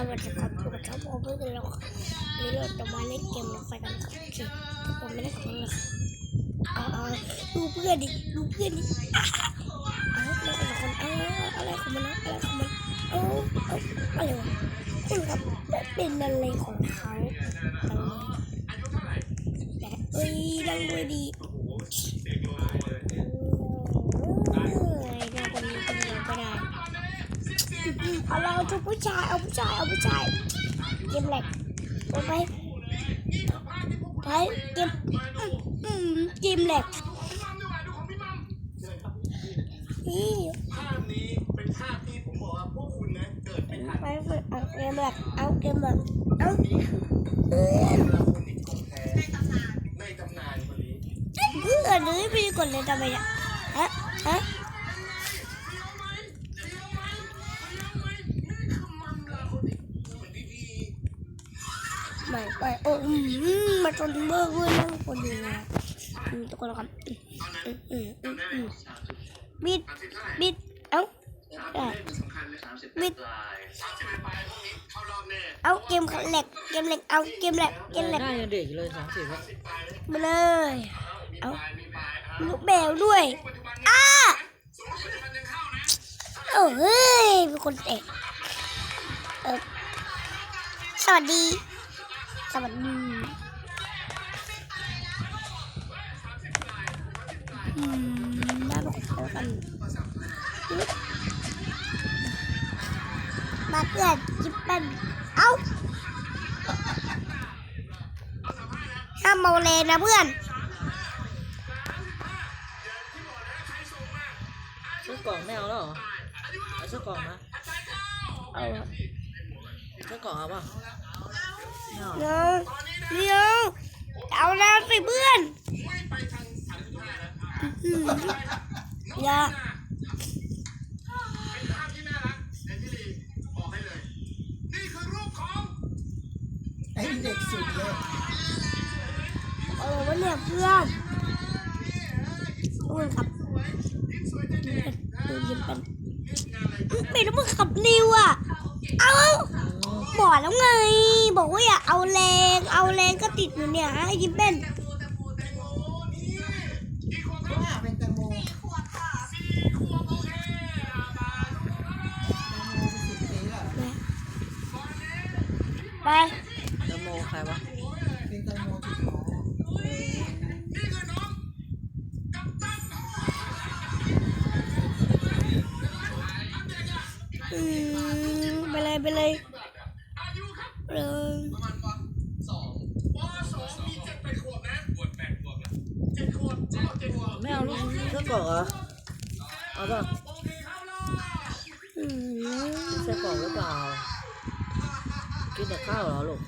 สวัสดีครับอยู่กับช่องโอเวอร์กันแล้วค่ะวันนี้เราจะมาเล่นเกมรถไฟกันครับผมไม่ได้ของเลยค่ะเอาเอาดูเพื่อนดิดูเพื่อนดิอะเอาแล้วแต่ละคนเอาอะไรของมันอะไรของมันเอาเอาอะไรวะคุณครับเป็นอะไรของเขาแต่เอ้ยดังด้วยดีเอ้ยได้คนนี้คนเดียวก็ได้ เอาเราทุกผู้ชาย เอาผู้ชาย เอาผู้ชาย เกมแหลกไปไปไปเกมอืมเกมแหลกนี่ภาพนี้เป็นภาพที่ผมบอกว่าพวกคุณนะเกิดไม่ทันไปไปเอาเกมแหลกเอาเกมแหลกเอานี่คือเพื่อนลาคนอีกของแท้ในตำนานในตำนานคนนี้เพื่อนเลยไม่ได้กดเลยทำไมเนี่ยฮะฮะไม่ไปโอ้อื มาจนเบอร์เพื่อนนั่งคนเดียนะตกนแล้วกันอืมอืมอืมอืมบิดบิดเอ้าบิดเอาเกมเหล็กเกมเหล็กเอาเกมเหล็กเกมเหล็กหน้เด็กเลยสามสิบมาเลยเอาลูกแมวด้วยอ้าสมมติปัจจุบันยังเข้านะโอ้เฮ้ยเป็นคนเตะเออสวัสดี สวัสดี อืมมาบอกแล้วกันมาเกิดจิบเป็นเอ้าห้ามเมาเลยนะเพื่อนซื้อกล่องไม่เอาแล้วเหรอเอาซื้อกล่องนะเอาละซื้อกล่องเอาป่ะไม่เอาเดี๋ยวเดี๋ยวเอาแล้วสิเพื่อน อื้อออย่าเป็นภาพที่น่ารักเดนจิลีบอกให้เลยนี่คือรูปของไอ้เด็กสุดเลยเอาวะเนี่ยเพื่อนเพื่อนขับดูยิ้มเป็นเป็นแล้วมึงขับนิวอะ เอาบอกแล้วไง บอกว่าอย่าเอาแรง เอาแรงก็ติดอยู่เนี่ยให้ยิ้มเป็น ไปแตงโมใครวะเป็นแตงโมจุดหอมอืมไปเลยไปเลยเออสองปสองมีเจ็ดแปดขวบนะขวบแปดขวบนะเจ็ดขวบเจ็ดขวบเจ็ดขวบไม่เอาลูกซื้อกล่องเหรอเอาป่ะอืมใส่กล่องหรือเปล่า กินแต่ข้าวเหรอลูก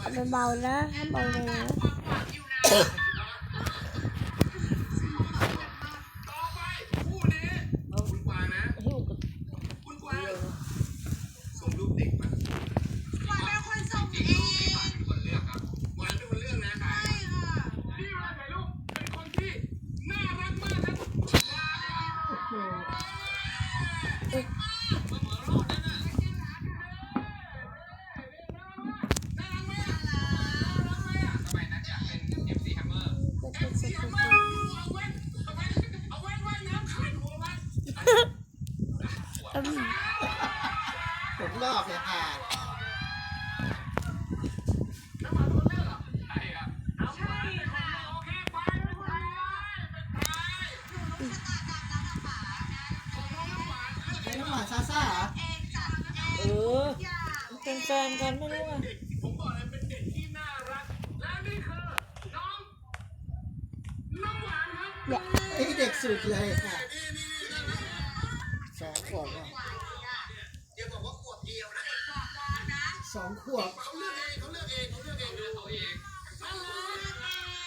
เอาเบาๆนะห้ามเบาเลยนะ เอา คุณกวางนะ หิ้วกับ คุณกวางส่งรูปเด็กมาหวานเป็นคนส่งเองหวานเป็นคนเลือกครับหวานเป็นคนเลือกนะใช่ค่ะนี่เวลาถ่ายรูปเป็นคนที่น่ารักมากครับ อืม ผมลอกเลยค่ะไอ้น้ำหวานซาซ่าเหรอเออเป็นแฟนกันไม่รู้ไงผมบอกเลยเป็นเด็กที่น่ารัก และนี่คือน้องน้องหวานครับเนี่ยไอ้เด็กสุดเลยค่ะสองขวบอะ อย่าบอกว่าขวบเดียวนะ ส องขวบเขาเลือกเองเขาเลือกเองเขาเลือกเองเลือกเขาเองน่ารัก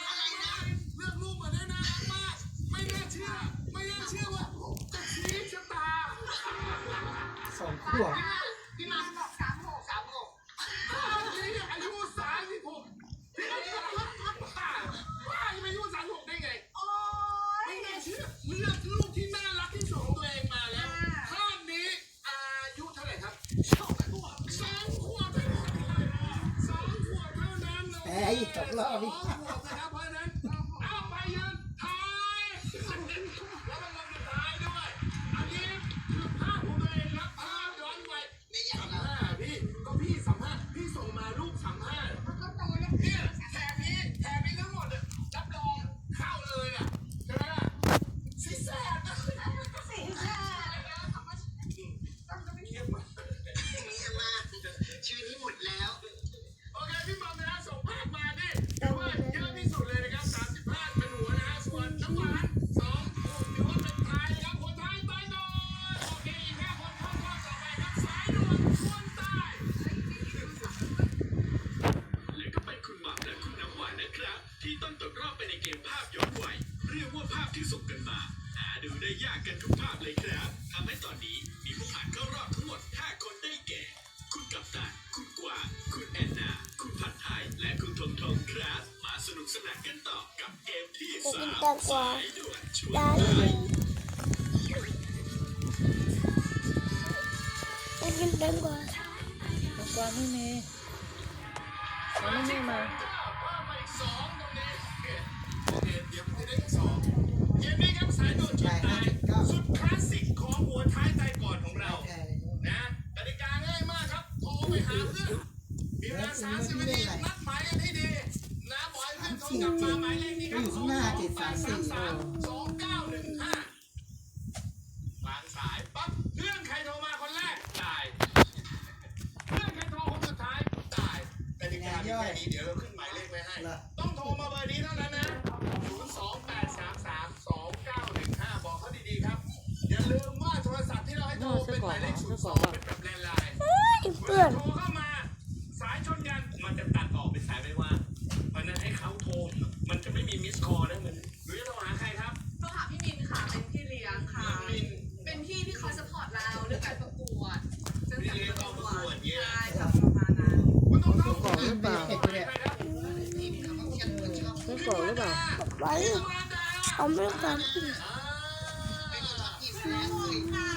อะไรนะเลือกรูปมาได้น่ารักมากไม่น่าเชื่อ ไม่น่าเชื่อว่าจะชี้ชะตาสองขวบพี่มาบอกสามหกสามหกนี่อายุสามสิบหกพี่อายุบ้าบ้าจะไปอายุสามสิบหกได้ไง ไม่น่าเชื่อเลือกลูกที่น่ารักที่สุดของตัวเองมาแล้วภาพนี้อายุเท่าไหร่ ร่ครับสองขวบสองขวบสองขวบเท่านั้น แพ้อี ที่ต้องตกรอบไปในเกมภาพย้อนวัยเรียกว่าภาพที่ส่งกันมาหาดูได้ยากกันทุกภาพเลยครับทำให้ตอนนี้มีผู้ผ่านเข้ารอบทั้งหมด 5 คนได้แก่ คุณกัปตันคุณกวางคุณแอนนา คุณผัดไทย และคุณทงทงครับมาสนุกสนานกันต่อกับเกมที่จะกิน3แตงกวาสายด่วนชวนได้ใจจะกินแตงกวาตรงกลางไม่มีเขาไม่ให้มา กมนี้ครับสายด่วนชุดตายสุดคลาสสิกของหัวท้ายไตก่อนของเราแพ้เลยนะกติกาง่ายมากครับโทรไปหาเพื่อนมีเวลาสามสิบนาทีนัดหมายกันให้ดีนะบอยเพื่อนโทรกลับมาหมายเลขนี้ครับสองแปดสามสามสองเก้าหนึ่งห้าวางสายปั๊บเพื่อนใครโทรมาคนแรกตายเพื่อนใครโทรคนสุดท้ายตายกติกามีแค่นี้เดี๋ยวเราขึ้นหมายเลขไว้ให้ หมายเลข02เป็นแบบแลนด์ไลน์เพื่อนโทรเข้ามา สายชนกันมันจะตัดออกเป็นสายไม่ว่างเพราะฉะนั้นให้เขาโทรมันจะไม่มีมิสคอร์นะเหมือนหรือจะโทรหาใครครับโทรหาพี่มินค่ะเป็นพี่เลี้ยงค่ะ มินเป็นพี่ที่คอยสปอร์ตเราเรื่องการประกวดเรื่องพี่การเลี้ยงปกองระประกวกวดดเงี้ยใช่ค่ะประมาณนั้นคุณต้องโทรบอกหรือเปล่าใครครับไม่บอกหรือเปล่าไว้เอาไม่ฟังพี่ไม่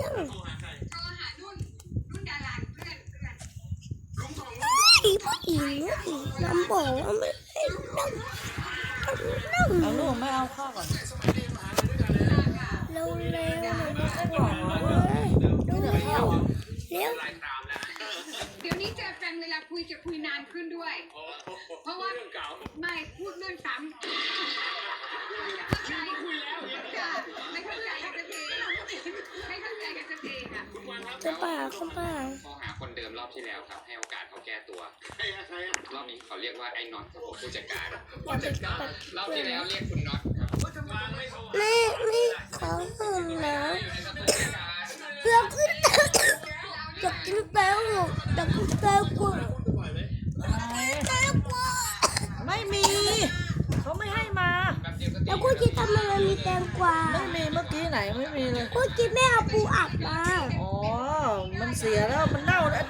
ยังโทรหาใครโทรหานุ่นนุ่นดาราเพื่อนเพื่อนลุงทองลุงไอ้ผู้หญิงอีกน้ำบอกว่าไม่ให้นั่งนั่ง เอาลู กไม่เอาข้าวก่อนสมัยเรียนมหาลัยด้วยกันเลยนะเร็วเร็วเร็วไม่บอกเหรอเร็วเร็วเร็วลายตามนะเดี๋ยวนี้เจอแฟนเวลาคุยจะคุยนานขึ้นด้วย เพราะว่าเรื่องเก่าไม่พูดเรื่องซ้ำใช่คุยแล้วไม่เข้าใจกันสักทีไม่เข้าใจกันสักทีค่ะจะป่าจะป่าข้อหาคนเดิมรอบที่แล้วครับ ให้โอกาสเขาแก้ตัวใครอะใครอะรอบนี้เขาเรียกว่าไอ้น็อตครับผมผู้จัดการอย่าไปตัดรอบที่แล้วเรียกคุณน็อต ไม่โทรนี่เขาหึงแล้วอยู่ในสตูดิโอการเพื่อขึ้นจะกินแป้งจะกินแป้งกว่าหมแป้งกว่าไม่มี เขาไม่ให้มาแล้วกูจะทำอะไรมีแตงกวาไม่มีเมื่อกี้ไหนไม่มีเลยกูจะไม่เอาปูอัดมาอ๋อมันเสียแล้วมันเน่าแล้ว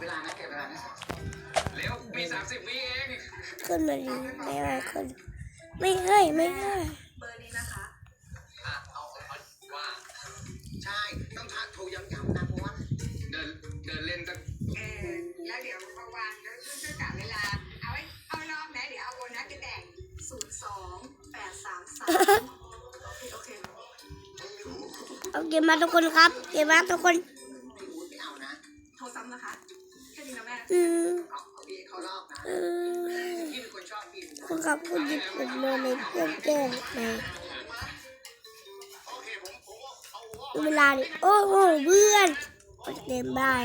วลานะเร็วมีสามสิบวิเองขึ้นมาดิไม่ให้ขึ้นไม่ให้ไม่ให้เบอร์นี้นะคะเอาว่าใช่ต้องทักโทรย้ำๆนะ ดินเดินเล่นตั้งเออแล้วเดี๋ยวมาวางแล้วช่วยกะเวลา เอาไว้เอารอบไหนเดี๋ยวเอาโบนัสไปแบ่งศูนย์สองแปดสามสามโอเคโอเคเอาเกมมาทุกคนครับ เกมมาทุกคนพี่อู๊ดไม่เอานะโทรซ้ำนะคะแค่นี้นะแม่อืมเอาเอาพี่เขารอบนะอืมพี่เป็นคนชอบพิมพ์คุณครับคุณหยิบผมเลยในเกมเกมในโอเคผมผมว่าเอาว่าดูเวลาดิโอ้โหเพื่อน กดเรียนบาย